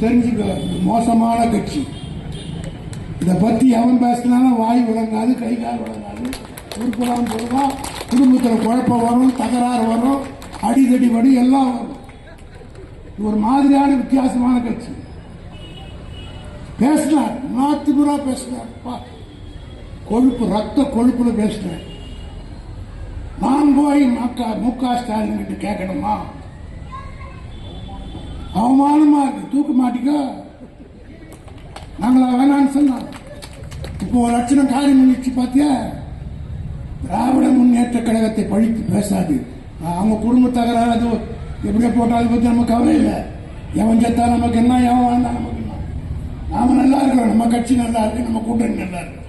தெரிஞ்சுக்க மோசமான கட்சி. இதை பத்தி எவன் பேசினாலும் வாய் விளங்காது கை கால் விளங்காது உருப்படாமல் போடுவான் குடும்பத்தில் குழப்பம் வரும் தகராறு வரும் அடிதடி வடி எல்லாம் வரும். இது ஒரு மாதிரியான வித்தியாசமான கட்சி. பேசினார். நாத்துமுறா பேசினார். பா. கொழுப்பு ரத்த கொழுப்புல பேசினார். நான் போய் மக்கா மு க ஸ்டாலின் கிட்ட கேட்கணுமா? அவமானமா இருக்கு. நாங்களா வேணாம்னு சொன்னோம் இப்போ ஒரு லட்சணம் காரியம் பண்ணிச்சு பார்த்தியா திராவிட முன்னேற்ற கழகத்தை பழித்து பேசாது. அவங்க குடும்ப தகராறு அது எப்படியோ போட்டால் பற்றி நம்ம நமக்கு கவலை இல்லை. எவன் செத்தா நமக்கு என்ன எவன் வாழ்ந்தா நமக்கு என்ன? நாம நல்லா இருக்கிறோம் நம்ம கட்சி நல்லா இருக்கு நம்ம கூட்டணி நல்லா இருக்கு.